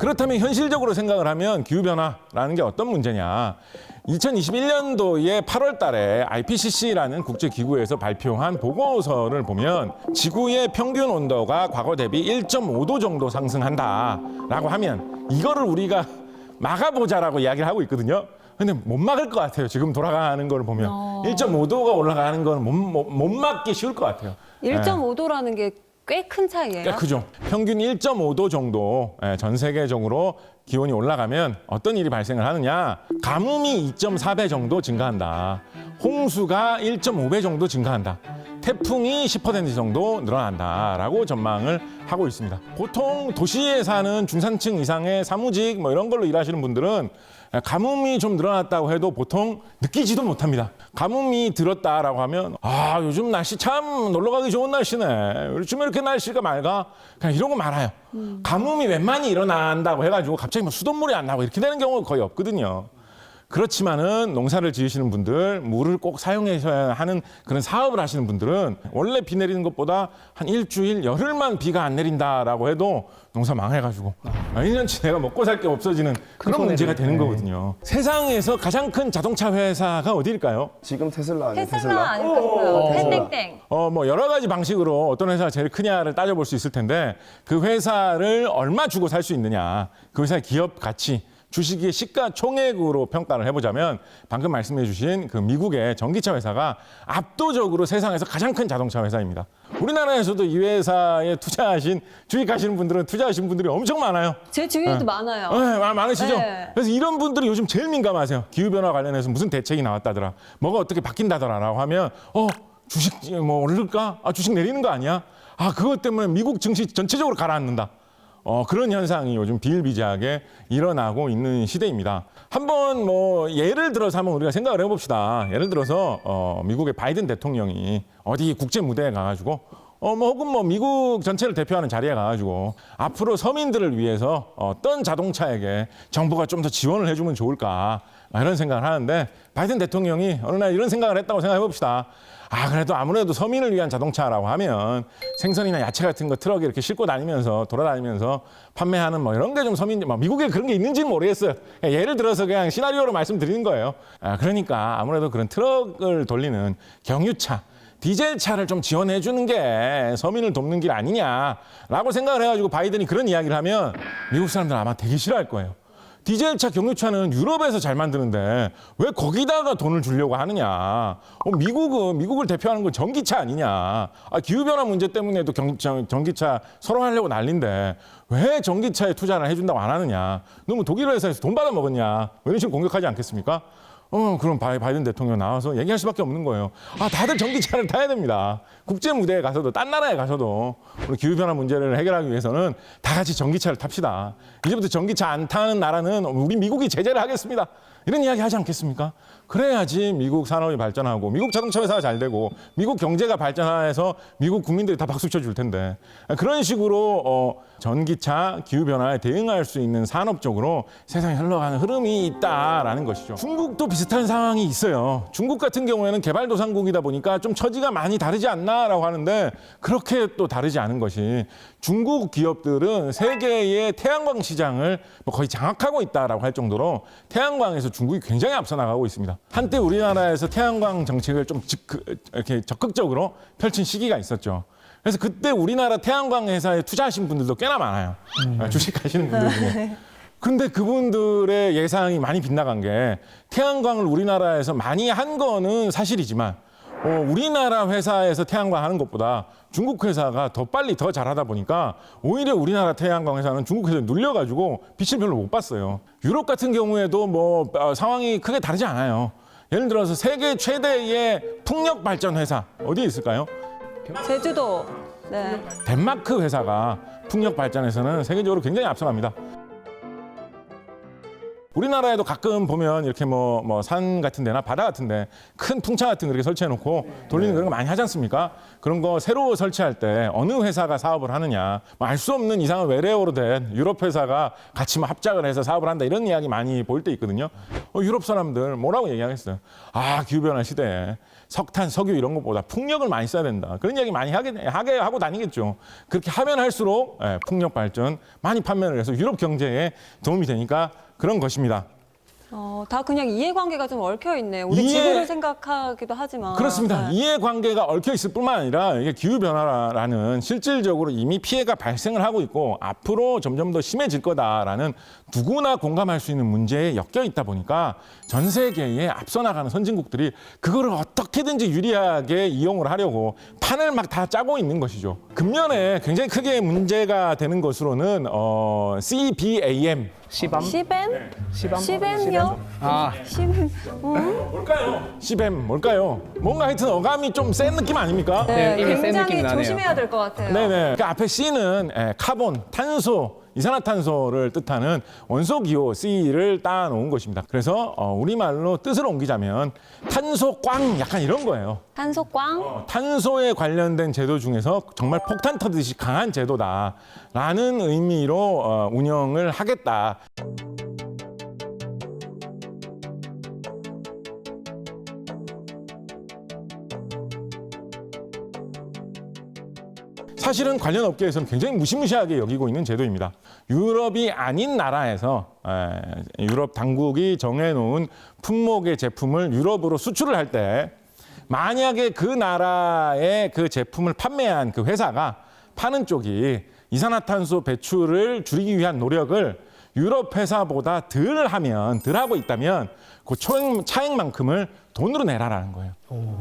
그렇다면 현실적으로 생각을 하면 기후변화라는 게 어떤 문제냐. 2021년도에 8월 달에 IPCC라는 국제기구에서 발표한 보고서를 보면 지구의 평균 온도가 과거 대비 1.5도 정도 상승한다라고 하면 이거를 우리가 막아보자라고 이야기를 하고 있거든요. 근데 못 막을 것 같아요. 지금 돌아가는 걸 보면 어. 1.5도가 올라가는 건 못 못 막기 쉬울 것 같아요. 1.5도라는 게 꽤 큰 차이예요. 꽤 크죠. 평균 1.5도 정도 예, 전 세계적으로 기온이 올라가면 어떤 일이 발생을 하느냐? 가뭄이 2.4배 정도 증가한다. 홍수가 1.5배 정도 증가한다. 태풍이 10% 정도 늘어난다라고 전망을 하고 있습니다. 보통 도시에 사는 중산층 이상의 사무직 뭐 이런 걸로 일하시는 분들은 가뭄이 좀 늘어났다고 해도 보통 느끼지도 못합니다. 가뭄이 들었다라고 하면 아 요즘 날씨 참 놀러 가기 좋은 날씨네. 요즘 이렇게 날씨가 맑아. 그냥 이러고 말아요. 가뭄이 웬만히 일어난다고 해가지고 갑자기 뭐 수돗물이 안 나고 이렇게 되는 경우가 거의 없거든요. 그렇지만은 농사를 지으시는 분들, 물을 꼭 사용하셔야 하는 그런 사업을 하시는 분들은 원래 비 내리는 것보다 한 일주일, 열흘만 비가 안 내린다라고 해도 농사 망해가지고 아, 1년치 내가 먹고 살 게 없어지는 그런. 문제가 되는 네. 거거든요. 세상에서 가장 큰 자동차 회사가 어디일까요? 지금 테슬라 아니에요? 테슬라? 테슬라. 땡땡땡. 어, 뭐 여러 가지 방식으로 어떤 회사가 제일 크냐를 따져볼 수 있을 텐데 그 회사를 얼마 주고 살 수 있느냐, 그 회사의 기업 가치, 주식의 시가 총액으로 평가를 해보자면 방금 말씀해주신 그 미국의 전기차 회사가 압도적으로 세상에서 가장 큰 자동차 회사입니다. 우리나라에서도 이 회사에 투자하신 주식하시는 분들은 투자하신 분들이 엄청 많아요. 제 주위에도 많아요. 네, 많- 많으시죠? 네. 그래서 이런 분들이 요즘 제일 민감하세요. 기후 변화 관련해서 무슨 대책이 나왔다더라. 뭐가 어떻게 바뀐다더라라고 하면, 어, 주식 뭐 오를까? 아, 주식 내리는 거 아니야? 아, 그것 때문에 미국 증시 전체적으로 가라앉는다. 어, 그런 현상이 요즘 비일비재하게 일어나고 있는 시대입니다. 한번 뭐 예를 들어서 한번 우리가 생각을 해봅시다. 예를 들어서 어, 미국의 바이든 대통령이 어디 국제 무대에 가가지고 어, 뭐 혹은 뭐 미국 전체를 대표하는 자리에 가가지고 앞으로 서민들을 위해서 어떤 자동차에게 정부가 좀 더 지원을 해주면 좋을까 이런 생각을 하는데 바이든 대통령이 어느 날 이런 생각을 했다고 생각해 봅시다. 아 그래도 아무래도 서민을 위한 자동차라고 하면 생선이나 야채 같은 거 트럭에 이렇게 싣고 다니면서 돌아다니면서 판매하는 뭐 이런 게 좀 서민 뭐 미국에 그런 게 있는지는 모르겠어요. 예를 들어서 그냥 시나리오로 말씀드리는 거예요. 아, 그러니까 아무래도 그런 트럭을 돌리는 경유차 디젤 차를 좀 지원해 주는 게 서민을 돕는 길 아니냐라고 생각을 해가지고 바이든이 그런 이야기를 하면 미국 사람들 은 아마 되게 싫어할 거예요. 디젤차 경유차는 유럽에서 잘 만드는데 왜 거기다가 돈을 주려고 하느냐? 어, 미국은 미국을 대표하는 건 전기차 아니냐? 아, 기후 변화 문제 때문에도 경, 전- 전기차 서로 하려고 난린데 왜 전기차에 투자를 해준다고 안 하느냐? 너무 독일 회사에서 돈 받아 먹었냐? 뭐 이런 식으로 공격하지 않겠습니까? 어, 그럼 바이, 바이든 대통령 나와서 얘기할 수밖에 없는 거예요. 아, 다들 전기차를 타야 됩니다. 국제 무대에 가서도, 딴 나라에 가서도, 우리 기후 변화 문제를 해결하기 위해서는 다 같이 전기차를 탑시다. 이제부터 전기차 안 타는 나라는 우리 미국이 제재를 하겠습니다. 이런 이야기 하지 않겠습니까? 그래야지 미국 산업이 발전하고, 미국 자동차 회사가 잘 되고, 미국 경제가 발전해서 미국 국민들이 다 박수 쳐줄 텐데. 그런 식으로, 어, 전기차 기후 변화에 대응할 수 있는 산업 쪽으로 세상이 흘러가는 흐름이 있다라는 것이죠. 중국도 비슷한 상황이 있어요. 중국 같은 경우에는 개발도상국이다 보니까 좀 처지가 많이 다르지 않나라고 하는데 그렇게 또 다르지 않은 것이 중국 기업들은 세계의 태양광 시장을 뭐 거의 장악하고 있다라고 할 정도로 태양광에서 중국이 굉장히 앞서 나가고 있습니다. 한때 우리나라에서 태양광 정책을 좀 직- 그- 이렇게 적극적으로 펼친 시기가 있었죠. 그래서 그때 우리나라 태양광 회사에 투자하신 분들도 꽤나 많아요. 주식하시는 분들 중에. 근데 그분들의 예상이 많이 빗나간 게 태양광을 우리나라에서 많이 한 거는 사실이지만 어, 우리나라 회사에서 태양광 하는 것보다 중국 회사가 더 빨리 더 잘하다 보니까 오히려 우리나라 태양광 회사는 중국 회사에 눌려가지고 빛을 별로 못 봤어요. 유럽 같은 경우에도 뭐 어, 상황이 크게 다르지 않아요. 예를 들어서 세계 최대의 풍력 발전 회사 어디에 있을까요? 제주도. 네. 덴마크 회사가 풍력 발전에서는 세계적으로 굉장히 앞서갑니다. 우리나라에도 가끔 보면 이렇게 뭐 뭐 산 같은 데나 바다 같은 데 큰 풍차 같은 거 이렇게 설치해 놓고 돌리는 그런 거 많이 하지 않습니까? 그런 거 새로 설치할 때 어느 회사가 사업을 하느냐 뭐알수 없는 이상한 외래어로 된 유럽 회사가 같이 뭐 합작을 해서 사업을 한다 이런 이야기 많이 보일 때 있거든요. 어, 유럽 사람들 뭐라고 얘기하겠어요? 아 기후변화 시대에 석탄, 석유 이런 것보다 풍력을 많이 써야 된다. 그런 이야기 많이 하게, 하게 하고 다니겠죠. 그렇게 하면 할수록 예, 풍력 발전 많이 판매를 해서 유럽 경제에 도움이 되니까 그런 것입니다. 어, 다 그냥 이해관계가 좀 얽혀 있네요. 우리 이해- 지구를 생각하기도 하지만. 그렇습니다. 네. 이해관계가 얽혀 있을 뿐만 아니라 이게 기후 변화라는 실질적으로 이미 피해가 발생을 하고 있고 앞으로 점점 더 심해질 거다라는 누구나 공감할 수 있는 문제에 엮여 있다 보니까 전 세계에 앞서 나가는 선진국들이 그거를 어떻게든지 유리하게 이용을 하려고 판을 막 다 짜고 있는 것이죠. 금년에 굉장히 크게 문제가 되는 것으로는 어, CBAM 시밤? 시벤? 시밤? 시벤요? 아, 시벤? 음? 뭘까요? CBAM 뭘까요? 뭔가 하여튼 어감이 좀 센 느낌 아닙니까? 네, 네, 이게 센 굉장히 느낌이 나네요. 조심해야 될 것 같아요. 네네. 그 앞에 C는 에, 카본, 탄소, 이산화탄소를 뜻하는 원소 기호 C를 따놓은 것입니다. 그래서 어, 우리말로 뜻을 옮기자면 탄소 꽝 약간 이런 거예요. 탄소꽝? 탄소에 관련된 제도 중에서 정말 폭탄 터듯이 강한 제도다라는 의미로 어, 운영을 하겠다. 사실은 관련 업계에서는 굉장히 무시무시하게 여기고 있는 제도입니다. 유럽이 아닌 나라에서 에, 유럽 당국이 정해놓은 품목의 제품을 유럽으로 수출을 할 때 만약에 그 나라의 그 제품을 판매한 그 회사가 파는 쪽이 이산화탄소 배출을 줄이기 위한 노력을 유럽 회사보다 덜 하면 덜 하고 있다면 그 초액, 차액 만큼을 돈으로 내라라는 거예요.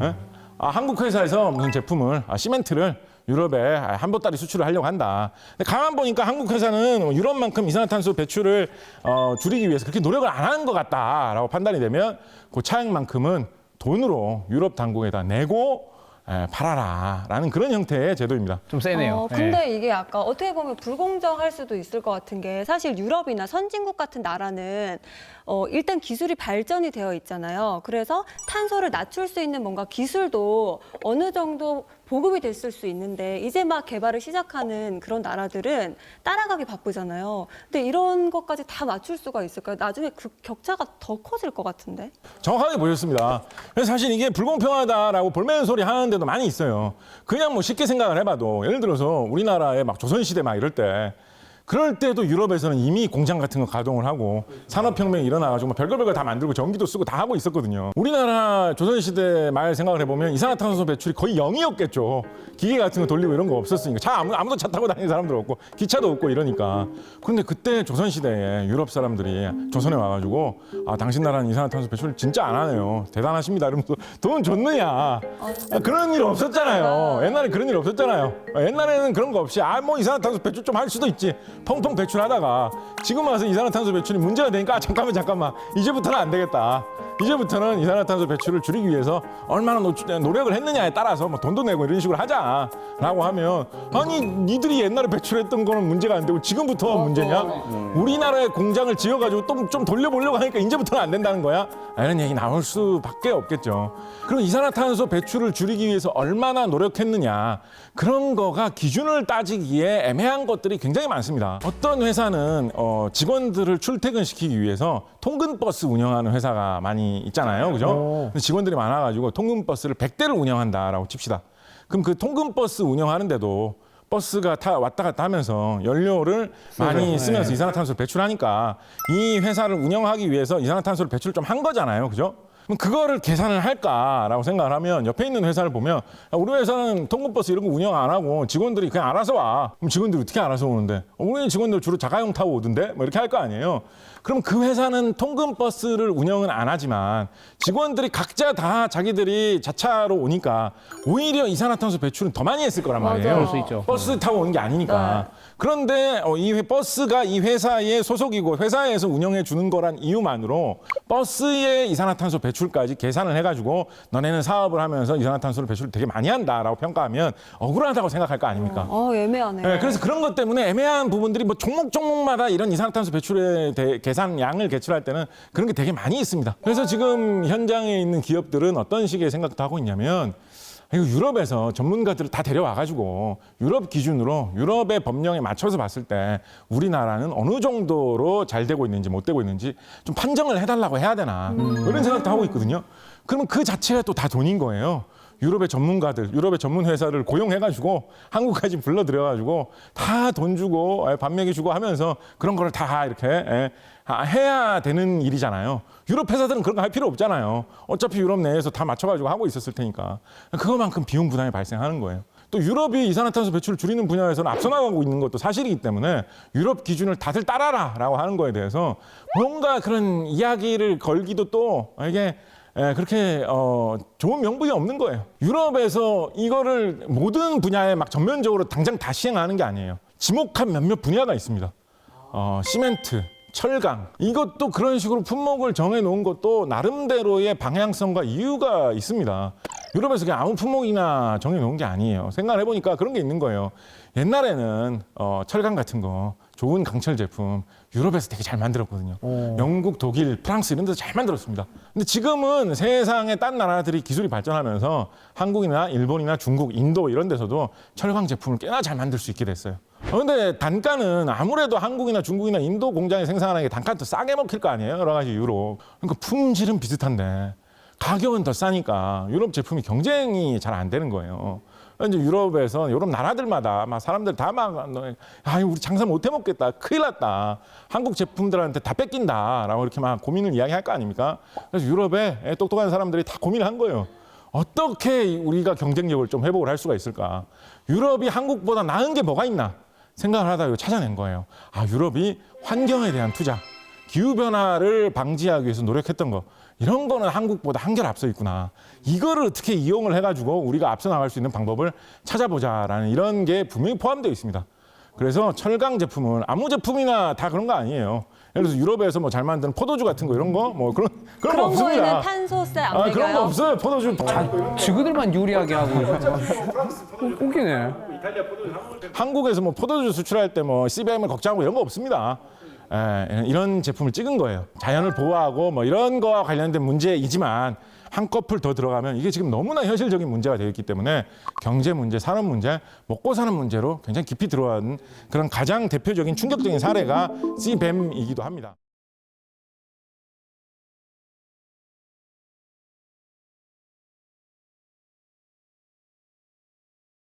예? 아, 한국 회사에서 무슨 제품을 아, 시멘트를 유럽에 한 보따리 수출을 하려고 한다. 근데 가만 보니까 한국 회사는 유럽만큼 이산화탄소 배출을 어, 줄이기 위해서 그렇게 노력을 안 하는 것 같다라고 판단이 되면 그 차액만큼은 돈으로 유럽 당국에다 내고 에, 팔아라라는 그런 형태의 제도입니다. 좀 세네요. 어, 근데 이게 약간 어떻게 보면 불공정할 수도 있을 것 같은 게 사실 유럽이나 선진국 같은 나라는 어, 일단 기술이 발전이 되어 있잖아요. 그래서 탄소를 낮출 수 있는 뭔가 기술도 어느 정도 보급이 됐을 수 있는데 이제 막 개발을 시작하는 그런 나라들은 따라가기 바쁘잖아요. 근데 이런 것까지 다 맞출 수가 있을까요? 나중에 그 격차가 더 커질 것 같은데. 정확하게 보셨습니다. 그래서 사실 이게 불공평하다라고 볼멘 소리 하는 데도 많이 있어요. 그냥 뭐 쉽게 생각을 해봐도 예를 들어서 우리나라에 막 조선시대 막 이럴 때 그럴 때도 유럽에서는 이미 공장 같은 거 가동을 하고 산업혁명이 일어나가지고 막 별걸 별걸 다 만들고 전기도 쓰고 다 하고 있었거든요. 우리나라 조선시대 말 생각을 해보면 이산화탄소 배출이 거의 0이었겠죠. 기계 같은 거 돌리고 이런 거 없었으니까 차 아무, 아무도 차 타고 다니는 사람들 없고 기차도 없고 이러니까. 그런데 그때 조선시대에 유럽 사람들이 조선에 와가지고 아 당신 나라는 이산화탄소 배출 진짜 안 하네요. 대단하십니다. 이러면서 돈 줬느냐. 아, 그런 일 없었잖아요. 옛날에 그런 일 없었잖아요. 아, 옛날에는 그런 거 없이 아 뭐 이산화탄소 배출 좀 할 수도 있지. 펑펑 배출하다가 지금 와서 이산화탄소 배출이 문제가 되니까 아, 잠깐만 잠깐만 이제부터는 안 되겠다. 이제부터는 이산화탄소 배출을 줄이기 위해서 얼마나 노, 노력을 했느냐에 따라서 뭐 돈도 내고 이런 식으로 하자라고 하면 아니 니들이 옛날에 배출했던 거는 문제가 안 되고 지금부터 문제냐? 우리나라의 공장을 지어가지고 또좀 돌려보려고 하니까 이제부터는 안 된다는 거야? 아, 이런 얘기 나올 수밖에 없겠죠. 그리고 이산화탄소 배출을 줄이기 위해서 얼마나 노력했느냐 그런 거가 기준을 따지기에 애매한 것들이 굉장히 많습니다. 어떤 회사는 어, 직원들을 출퇴근시키기 위해서 통근버스 운영하는 회사가 많이 있잖아요, 그죠? 근데 직원들이 많아가지고 통근버스를 100대를 운영한다라고 칩시다. 그럼 그 통근버스 운영하는데도 버스가 타 왔다 갔다 하면서 연료를 많이 쓰면서 이산화탄소를 배출하니까 이 회사를 운영하기 위해서 이산화탄소를 배출을 좀한 거잖아요. 그죠? 그럼 그거를 계산을 할까라고 생각을 하면 옆에 있는 회사를 보면 야, 우리 회사는 통근버스 이런 거 운영 안 하고 직원들이 그냥 알아서 와. 그럼 직원들이 어떻게 알아서 오는데? 어, 우리 직원들 주로 자가용 타고 오던데? 뭐 이렇게 할 거 아니에요. 그럼 그 회사는 통근버스를 운영은 안 하지만 직원들이 각자 다 자기들이 자차로 오니까 오히려 이산화탄소 배출은 더 많이 했을 거란 말이에요. 맞아요. 버스 타고 오는 게 아니니까. 그런데 어, 이 회- 버스가 이 회사의 소속이고 회사에서 운영해 주는 거란 이유만으로 버스의 이산화탄소 배출까지 계산을 해가지고 너네는 사업을 하면서 이산화탄소를 배출을 되게 많이 한다라고 평가하면 억울하다고 생각할 거 아닙니까? 어, 애매하네. 네, 그래서 그런 것 때문에 애매한 부분들이 뭐 종목 종목마다 이런 이산화탄소 배출의 대- 계산량을 계출할 때는 그런 게 되게 많이 있습니다. 그래서 지금 현장에 있는 기업들은 어떤 식의 생각도 하고 있냐면 이거 유럽에서 전문가들을 다 데려와가지고 유럽 기준으로 유럽의 법령에 맞춰서 봤을 때 우리나라는 어느 정도로 잘 되고 있는지 못 되고 있는지 좀 판정을 해달라고 해야 되나 이런 생각도 하고 있거든요. 그러면 그 자체가 또 다 돈인 거예요. 유럽의 전문가들, 유럽의 전문 회사를 고용해가지고 한국까지 불러들여가지고 다 돈 주고 예, 밥 먹여주고 하면서 그런 거를 다 이렇게 예, 아, 해야 되는 일이잖아요. 유럽 회사들은 그런 거 할 필요 없잖아요. 어차피 유럽 내에서 다 맞춰가지고 하고 있었을 테니까 그거만큼 비용 부담이 발생하는 거예요. 또 유럽이 이산화탄소 배출을 줄이는 분야에서는 앞서 나가고 있는 것도 사실이기 때문에 유럽 기준을 다들 따라라라고 하는 거에 대해서 뭔가 그런 이야기를 걸기도 또 이게 예, 그렇게 어, 좋은 명분이 없는 거예요. 유럽에서 이거를 모든 분야에 막 전면적으로 당장 다 시행하는 게 아니에요. 지목한 몇몇 분야가 있습니다. 어, 시멘트, 철강 이것도 그런 식으로 품목을 정해 놓은 것도 나름대로의 방향성과 이유가 있습니다. 유럽에서 그냥 아무 품목이나 정해 놓은 게 아니에요. 생각을 해보니까 그런 게 있는 거예요. 옛날에는 어, 철강 같은 거 좋은 강철 제품 유럽에서 되게 잘 만들었거든요. 영국, 독일, 프랑스 이런 데서 잘 만들었습니다. 근데 지금은 세상의 딴 나라들이 기술이 발전하면서 한국이나 일본이나 중국, 인도 이런 데서도 철강 제품을 꽤나 잘 만들 수 있게 됐어요. 그런데 단가는 아무래도 한국이나 중국이나 인도 공장에 생산하는 게 단가는 더 싸게 먹힐 거 아니에요? 여러 가지 이유로. 그러니까 품질은 비슷한데 가격은 더 싸니까 유럽 제품이 경쟁이 잘 안 되는 거예요. 이제 유럽에서 유럽 나라들마다 막 사람들 다 막 아, 우리 장사 못 해 먹겠다. 큰일 났다. 한국 제품들한테 다 뺏긴다라고 이렇게 막 고민을 이야기할 거 아닙니까? 그래서 유럽에 똑똑한 사람들이 다 고민을 한 거예요. 어떻게 우리가 경쟁력을 좀 회복을 할 수가 있을까? 유럽이 한국보다 나은 게 뭐가 있나? 생각을 하다가 찾아낸 거예요. 아, 유럽이 환경에 대한 투자, 기후 변화를 방지하기 위해서 노력했던 거 이런 거는 한국보다 한결 앞서 있구나. 이거를 어떻게 이용을 해가지고 우리가 앞서 나갈 수 있는 방법을 찾아보자라는 이런 게 분명히 포함되어 있습니다. 그래서 철강 제품은 아무 제품이나 다 그런 거 아니에요. 예를 들어서 유럽에서 뭐 잘 만드는 포도주 같은 거 이런 거 뭐 그런 그런 거 그런 거에는 없습니다. 탄소세 안 아 매겨요? 그런 거 없어요. 포도주 지그들만 유리하게 하고 웃기네. 한국에서 뭐 포도주 수출할 때 뭐 CBM을 걱정하고 이런 거 없습니다. 에, 이런 제품을 찍은 거예요. 자연을 보호하고 뭐 이런 거와 관련된 문제이지만 한꺼풀 더 들어가면 이게 지금 너무나 현실적인 문제가 되어 있기 때문에 경제 문제, 산업 문제, 먹고 사는 문제로 굉장히 깊이 들어간 그런 가장 대표적인 충격적인 사례가 CBAM이기도 합니다.